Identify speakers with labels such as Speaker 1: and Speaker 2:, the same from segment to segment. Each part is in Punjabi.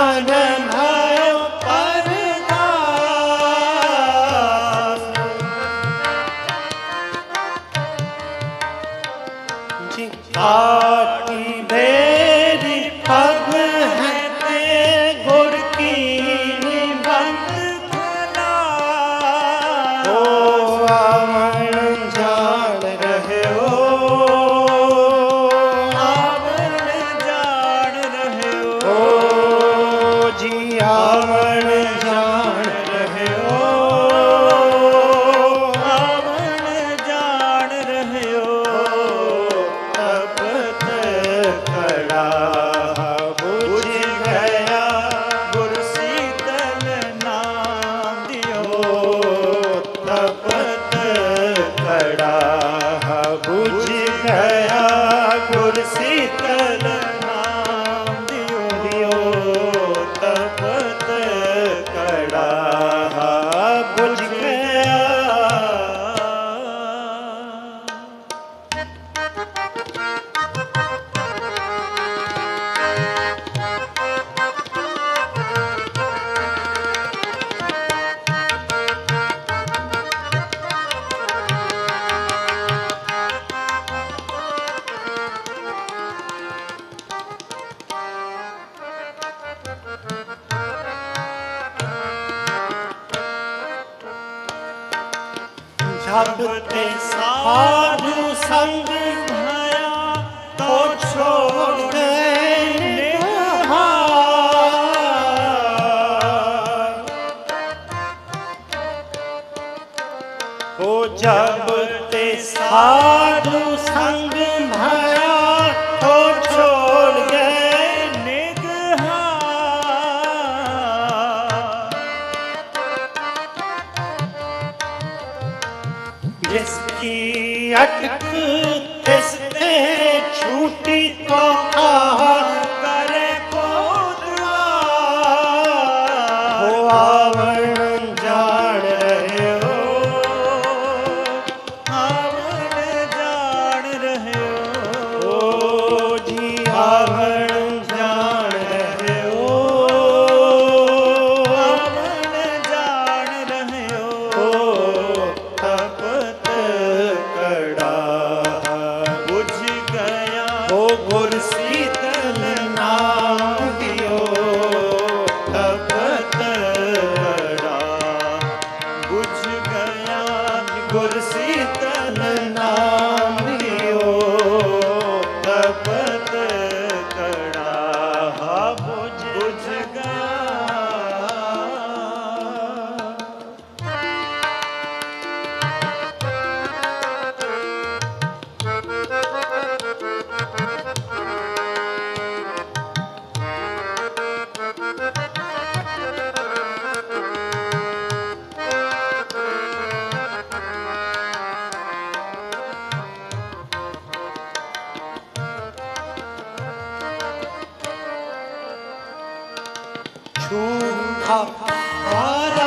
Speaker 1: Adam ਸਾਡੂ ਸੰਗ ਛੂਹਾ ਆ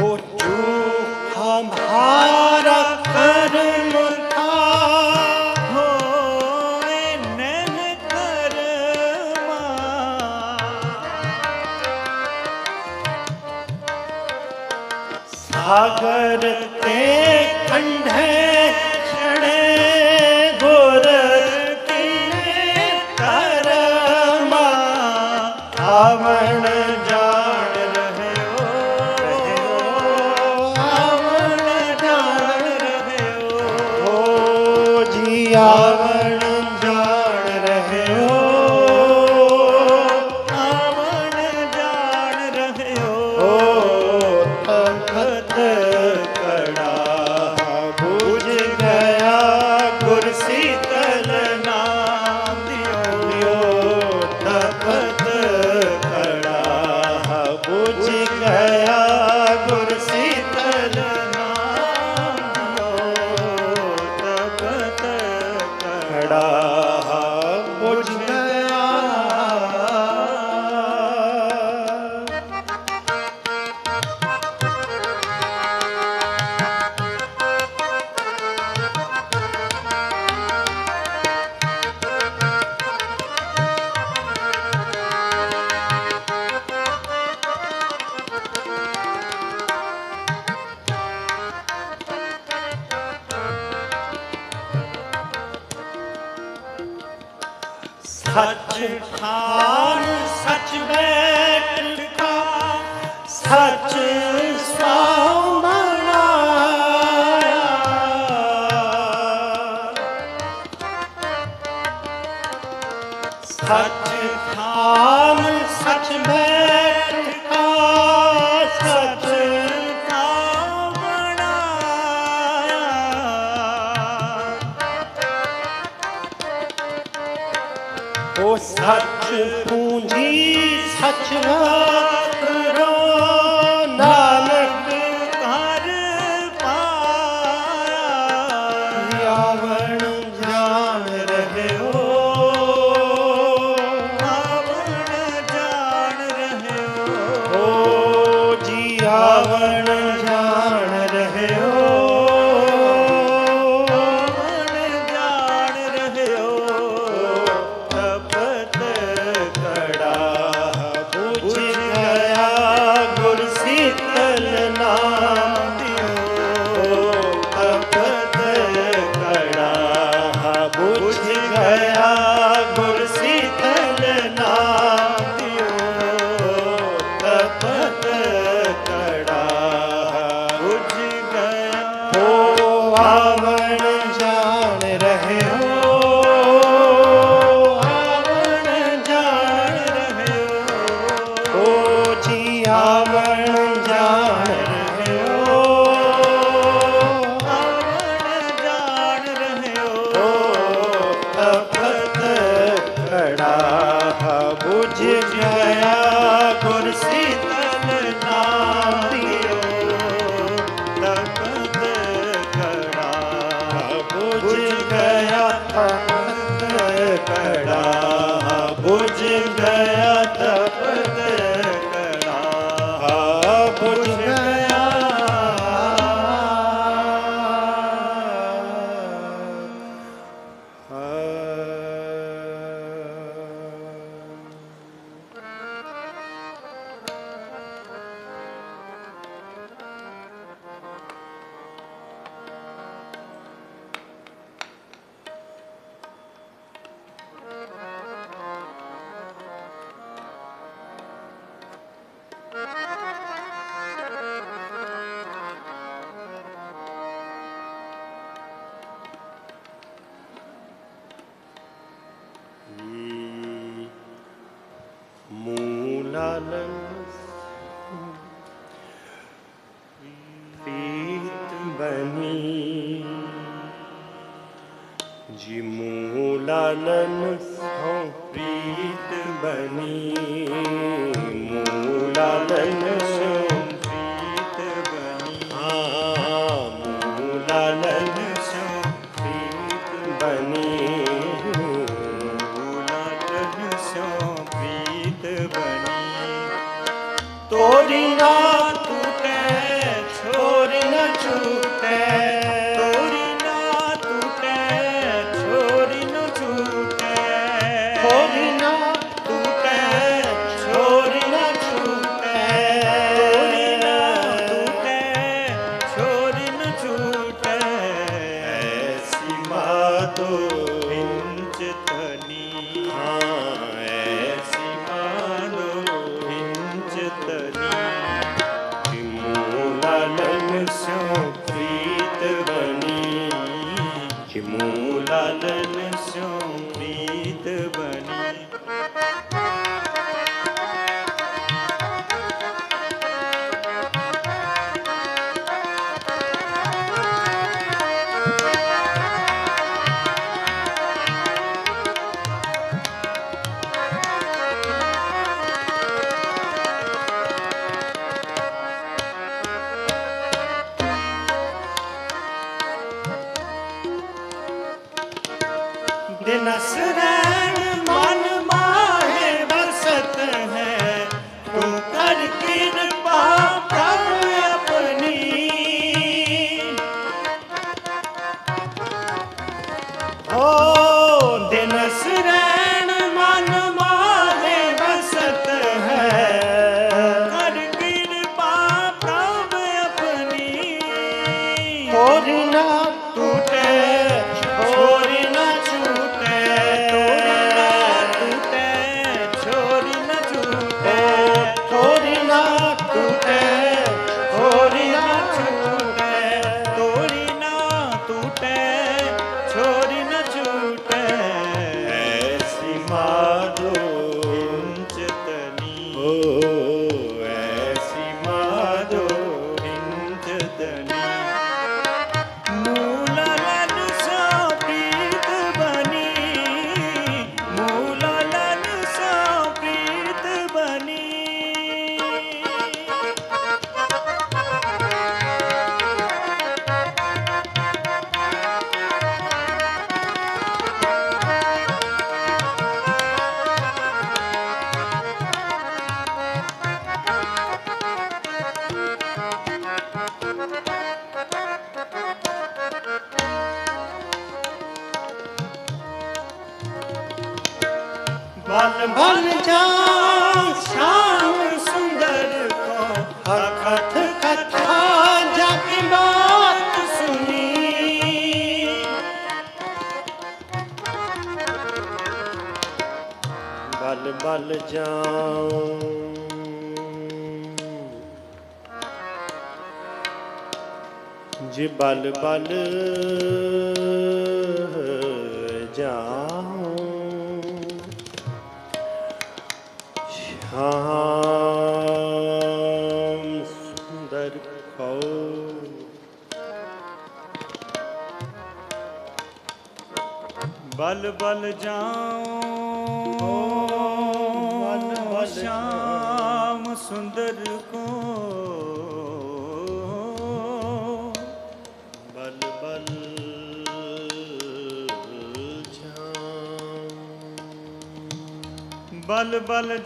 Speaker 1: Would you come home? Yeah. Amen. ਬਲ ਬਲ ਜਾਨ ਸ਼ਾਮ ਸੁੰਦਰ ਕੋ ਹਰ ਕਥ ਕਥਾ ਜਪਿ ਬਾਤ ਸੁਣੀ ਬਲ ਬਲ ਜਾਨ ਜੇ ਬਲ ਬਲ ਬਲ ਬਲ ਜਾਉ ਬਲ ਬਲ ਸ਼ਾਮ ਸੁੰਦਰ ਕੋ ਬਲ ਬਲ ਜਾਉ ਬਲ ਬਲ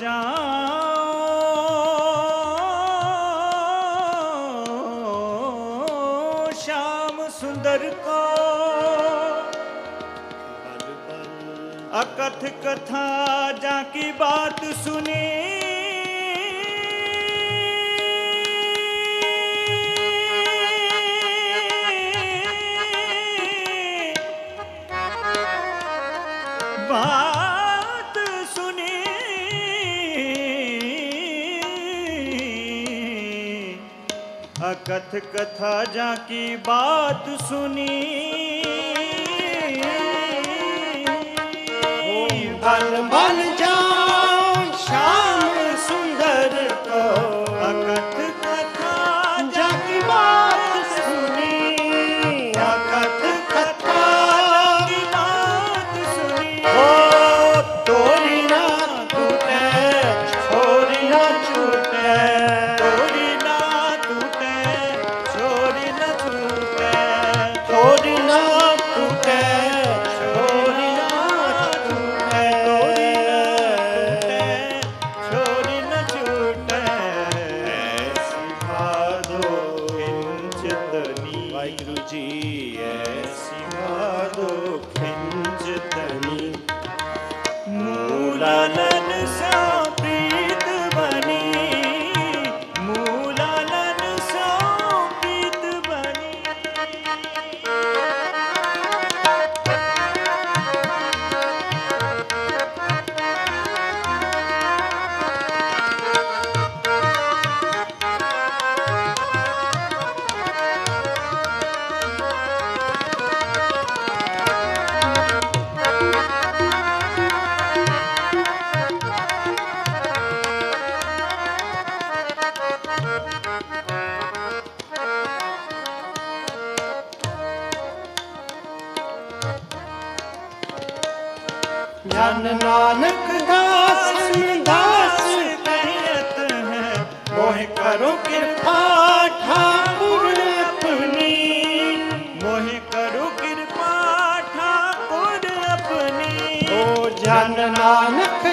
Speaker 1: ਸ਼ਾਮ ਸੁੰਦਰ ਕੋ अकथ कथा जाकी बात सुनी बात सुने कथ कथा जाकी बात सुनी मन मन Anak